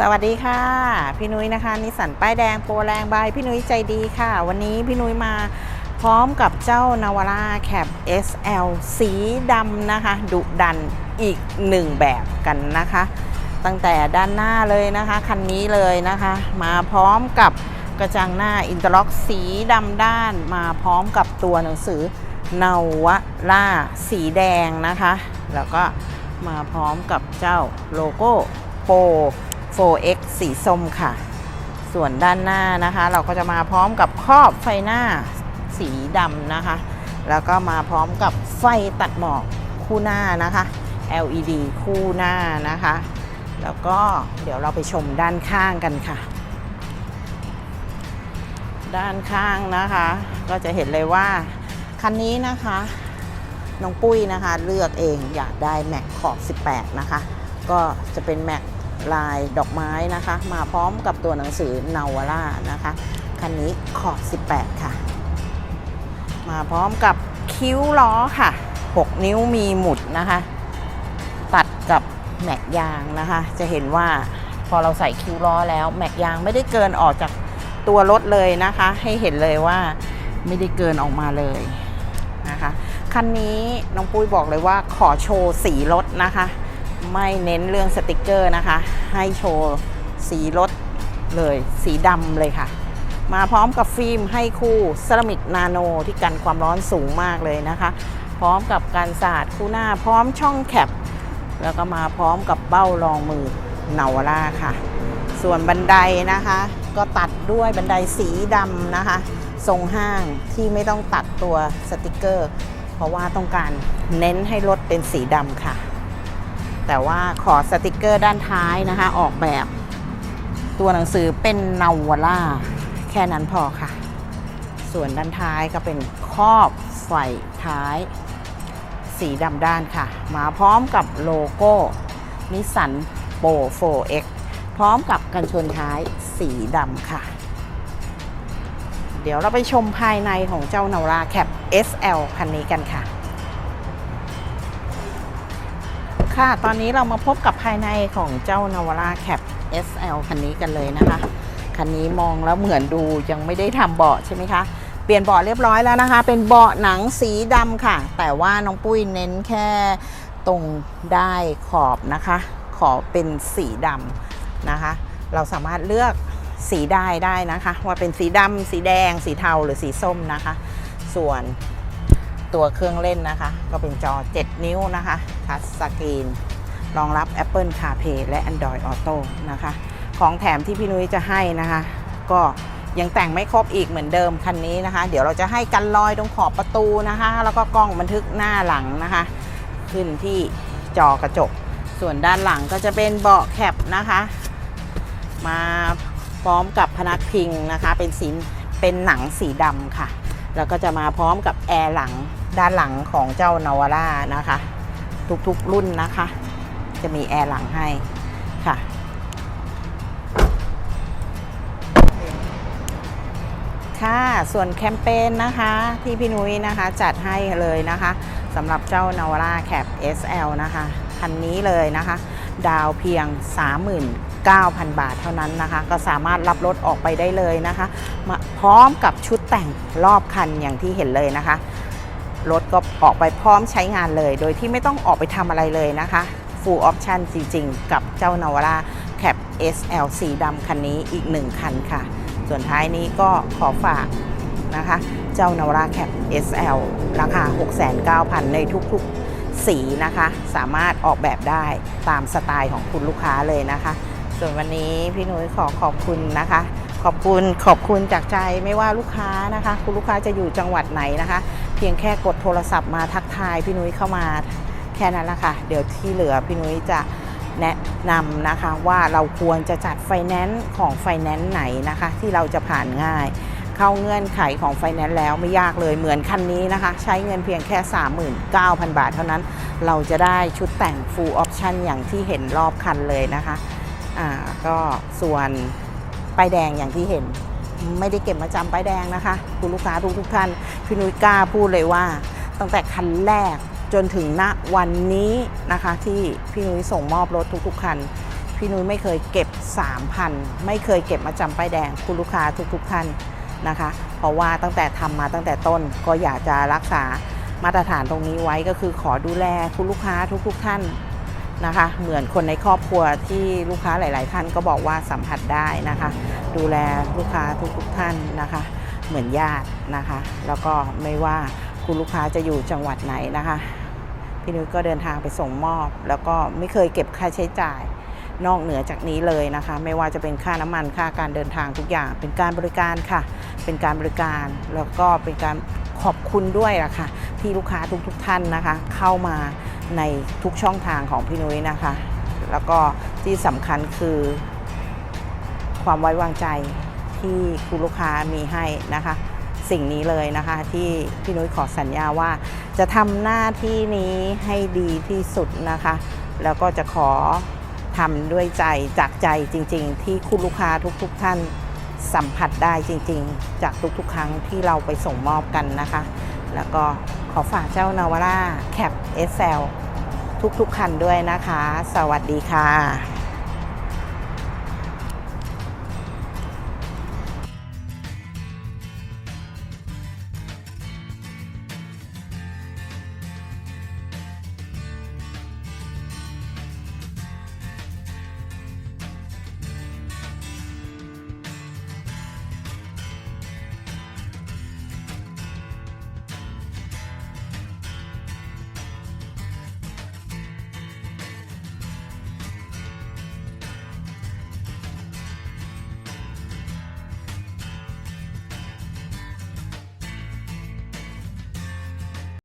สวัสดีค่ะ พี่นุ้ยนะคะนิสสันป้ายแดงโปรแรงบายพี่นุ้ยใจดีค่ะ วันนี้พี่นุ้ยมาพร้อมกับเจ้านาวาร่าแคป SL สีดำนะคะดุดันอีกหนึ่งแบบกันนะคะ ตั้งแต่ด้านหน้าเลยนะคะคันนี้เลยนะคะ มาพร้อมกับกระจังหน้าอินเตอร์ล็อกสีดำด้าน มาพร้อมกับตัวหนังสือนาวาร่าสีแดงนะคะ แล้วก็มาพร้อมกับเจ้าโลโก้โปร 4X สีส้มค่ะ ส่วนด้านหน้านะคะ เราก็จะมาพร้อมกับครอบไฟหน้าสีดำนะคะ แล้วก็มาพร้อมกับไฟตัดหมอกคู่หน้านะคะ LED คู่หน้านะคะ แล้วก็เดี๋ยวเราไปชมด้านข้างกันค่ะ ด้านข้างนะคะ ก็จะเห็นเลยว่าคันนี้นะคะน้องปุ้ยนะคะเลือกเองอยากได้แม็กขอบ 18 นะคะ ก็จะเป็นแม็ก ลายดอกไม้นะคะ มาพร้อมกับตัวหนังสือนาวาร่านะคะ คันนี้ขอบ 18 ค่ะ มาพร้อมกับคิ้วล้อค่ะ 6 นิ้วมีหมุดนะคะ ตัดกับแม็กยางนะคะ จะเห็นว่าพอเราใส่คิ้วล้อแล้ว แม็กยางไม่ได้เกินออกจากตัวรถเลยนะคะ ให้เห็นเลยว่าไม่ได้เกินออกมาเลยนะคะ คันนี้น้องปุ้ยบอกเลยว่าขอโชว์สีรถนะคะ ไม่เน้นเรื่องสติกเกอร์นะคะ ให้โชว์สีรถเลย สีดำเลยค่ะ มาพร้อมกับฟิล์มให้คู่เซรามิกนาโนที่กันความร้อนสูงมากเลยนะคะ พร้อมกับการสาดคู่หน้าพร้อมช่องแคป แล้วก็มาพร้อมกับเบ้ารองมือเนาวาร่าค่ะ ส่วนบันไดนะคะ ก็ตัดด้วยบันไดสีดำนะคะ ทรงห้างที่ไม่ต้องตัดตัวสติกเกอร์ เพราะว่าต้องการเน้นให้รถเป็นสีดำค่ะ แต่ว่าขอสติกเกอร์ด้านท้ายนะคะ ออกแบบตัวหนังสือเป็นนาวาร่าแค่นั้นพอค่ะ ส่วนด้านท้ายก็เป็นครอบไฟท้าย สีดำด้านค่ะ มาพร้อมกับโลโก้นิสสันโปร 4X พร้อมกับกันชนท้ายสีดำค่ะ เดี๋ยวเราไปชมภายในของเจ้านาวาร่าแคป SL คันนี้กันค่ะ ค่ะ ตอนนี้เรามาพบกับภายในของเจ้านาวาร่าแคป SL คันนี้กันเลยนะคะ คันนี้มองแล้วเหมือนดูยังไม่ได้ทำเบาะใช่ไหมคะ เปลี่ยนเบาะเรียบร้อยแล้วนะคะ เป็นเบาะหนังสีดำค่ะ แต่ว่าน้องปุ้ยเน้นแค่ตรงได้ขอบนะคะ ขอเป็นสีดำนะคะ เราสามารถเลือกสีได้ได้นะคะ ว่าเป็นสีดำสีแดง สีเทาหรือสีส้มนะคะ ส่วน ตัวเครื่องเล่นนะคะ ก็เป็นจอ 7 นิ้วนะคะทัชสกรีนรองรับ Apple CarPlay และ Android Auto นะคะ ของแถมที่พี่นุ้ยจะให้นะคะ ก็ยังแต่งไม่ครบอีกเหมือนเดิมคันนี้นะคะ เดี๋ยวเราจะให้กันรอยตรงขอบประตูนะคะ แล้วก็กล้องบันทึกหน้าหลังนะคะ ขึ้นที่จอกระจก ส่วนด้านหลังก็จะเป็นเบาะแคปนะคะ มาพร้อมกับพนักพิงนะคะ เป็นสีเป็นหนังสีดำค่ะ แล้วก็จะมาพร้อมกับแอร์หลัง ด้านหลังของเจ้านาวาร่านะคะ ทุกๆรุ่นนะคะ จะมีแอร์หลังให้ค่ะ ค่ะ ส่วนแคมเปญนะคะ ที่พี่นุ้ยนะคะจัดให้เลยนะคะสำหรับเจ้านาวาร่าแคป SL นะคะ คันนี้เลยนะคะ ดาวเพียง39,000 บาทเท่านั้นนะคะ ก็สามารถรับรถออกไปได้เลยนะคะมาพร้อมกับชุดแต่งรอบคันอย่างที่เห็นเลยนะคะ รถก็ออกไปพร้อมใช้งานเลย โดยที่ไม่ต้องออกไปทำอะไรเลยนะคะ full option จริงๆ กับเจ้านาวาร่าแคป SL สีดำคันนี้อีก1คันค่ะ ส่วนท้ายนี้ก็ขอฝากนะคะ เจ้านาวาร่าแคป SL ราคา 6,900 ในทุกๆ สีนะคะ สามารถออกแบบได้ตามสไตล์ของคุณลูกค้าเลยนะคะ ส่วนวันนี้พี่นุ้ยขอขอบคุณนะคะขอบคุณขอบคุณจากใจไม่ว่าลูกค้านะคะ คุณลูกค้าจะอยู่จังหวัดไหนนะคะ เพียงแค่กดโทรศัพท์มาทักทายพี่นุ้ยเข้ามาแค่นั้นละค่ะ เดี๋ยวที่เหลือพี่นุ้ยจะแนะนำนะคะว่าเราควรจะจัดไฟแนนซ์ของไฟแนนซ์ไหนนะคะ ที่เราจะผ่านง่าย เข้าเงื่อนไขของไฟแนนซ์แล้วไม่ยากเลยเหมือนคันนี้นะคะ ใช้เงินเพียงแค่ 39,000 บาทเท่านั้น เราจะได้ชุดแต่ง full option อย่างที่เห็นรอบคันเลยนะคะอ่าก็ส่วนป้ายแดงอย่างที่เห็น ไม่ได้เก็บมาจำป้ายแดงนะคะ คุณลูกค้าทุกทุกท่านพี่นุ้ยกล้าพูดเลยว่า ตั้งแต่คันแรกจนถึงณวันนี้นะคะ ที่พี่นุ้ยส่งมอบรถทุกๆคันพี่นุ้ยไม่เคยเก็บ 3,000 ไม่เคยเก็บมาจำป้ายแดง คุณลูกค้าทุกๆท่านนะคะ เพราะว่าตั้งแต่ทำมาตั้งแต่ต้นก็อยากจะรักษามาตรฐานตรงนี้ไว้ก็คือขอดูแลคุณลูกค้าทุกๆท่าน นะคะ เหมือนคนในครอบครัวที่ลูกค้าหลาย ๆ ท่านก็บอกว่าสัมผัสได้นะคะ ดูแลลูกค้าทุกๆท่านนะคะ เหมือนญาตินะคะ แล้วก็ไม่ว่าคุณลูกค้าจะอยู่จังหวัดไหนนะคะพี่นุ้ยก็เดินทางไปส่งมอบ แล้วก็ไม่เคยเก็บค่าใช้จ่ายนอกเหนือจากนี้เลยนะคะ ไม่ว่าจะเป็นค่าน้ำมันค่าการเดินทางทุกอย่าง เป็นการบริการค่ะ เป็นการบริการแล้วก็เป็นการขอบคุณด้วยล่ะค่ะที่ลูกค้าทุกๆทท่านนะคะ เข้ามา ในทุกช่องทางของพี่นุ้ยนะคะ แล้วก็ที่สำคัญคือความไว้วางใจที่คุณลูกค้ามีให้นะคะ สิ่งนี้เลยนะคะที่พี่นุ้ยขอสัญญาว่า จะทำหน้าที่นี้ให้ดีที่สุดนะคะ แล้วก็จะขอทำด้วยใจจากใจจริง ๆ ที่คุณลูกค้าทุกๆทท่านสัมผัสได้จริง ๆ จากทุกๆ ครั้งที่เราไปส่งมอบกันนะคะ แล้วก็ขอฝากเจ้านาวาร่าแคป SL ทุกๆคันด้วยนะคะ สวัสดีค่ะ